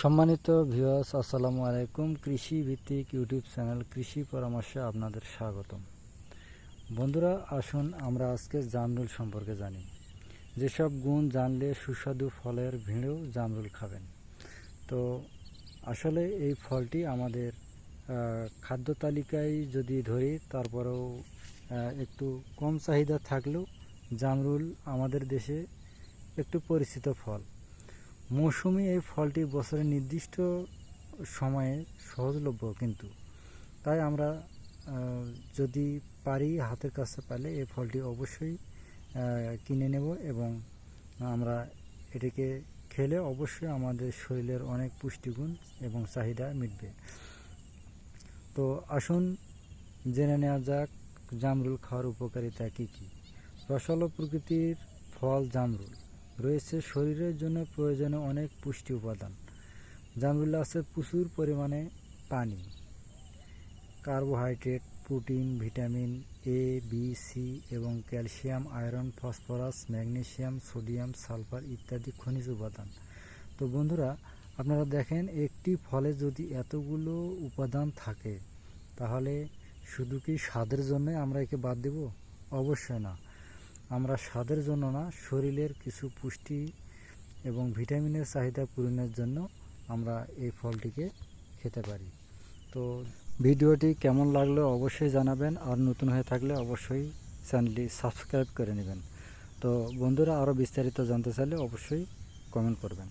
সম্মানিত ভিউয়ার্স, আসসালামু আলাইকুম। কৃষি ভিত্তিক ইউটিউব চ্যানেল কৃষি পরামর্শে আপনাদের স্বাগতম। বন্ধুরা, আসুন আমরা আজকে জামরুল সম্পর্কে জানি। যেসব গুণ জানলে সুস্বাদু ফলের ভিড়েও জামরুল খাবেন। তো আসলে এই ফলটি আমাদের খাদ্য তালিকায় যদি ধরি, তারপরেও একটু কম চাহিদা থাকলেও জামরুল আমাদের দেশে একটু পরিচিত ফল। মৌসুমি এই ফলটি বছরের নির্দিষ্ট সময়ে সহজলভ্য কিন্তু। তাই আমরা যদি পারি হাতের কাছে পাইলে এই ফলটি অবশ্যই কিনে নেব এবং আমরা এটিকে খেলে অবশ্যই আমাদের শরীরের অনেক পুষ্টিগুণ এবং চাহিদা মিটবে। তো আসুন জেনে নেওয়া যাক জামরুল খাওয়ার উপকারিতা কী কী। রসালো প্রকৃতির ফল জামরুল। রয়েছে শরীরের জন্য প্রয়োজনীয় অনেক পুষ্টি উপাদান। জামরুলে আছে প্রচুর পরিমাণে পানি। Carbohydrate, protein, vitamin A B C এবং calcium, iron, phosphorus magnesium sodium, sulphur ইত্যাদি খনিজ উপাদান। তো বন্ধুরা, আপনারা দেখেন একটি ফলে যদি এতগুলো উপাদান থাকে, তাহলে শুধু কি স্বাদের জন্য আমরা একে বাদ দেব? অবশ্যই না। আমরা স্বাদের জন্য না, শরীরের কিছু পুষ্টি এবং ভিটামিনের চাহিদা পূরণের জন্য আমরা এই ফলটিকে খেতে পারি। তো ভিডিওটি কেমন লাগল অবশ্যই জানাবেন, আর নতুন হয়ে থাকলে অবশ্যই চ্যানেলটি সাবস্ক্রাইব করে নেবেন। তো বন্ধুরা আরও বিস্তারিত জানতে চাইলে অবশ্যই কমেন্ট করবেন।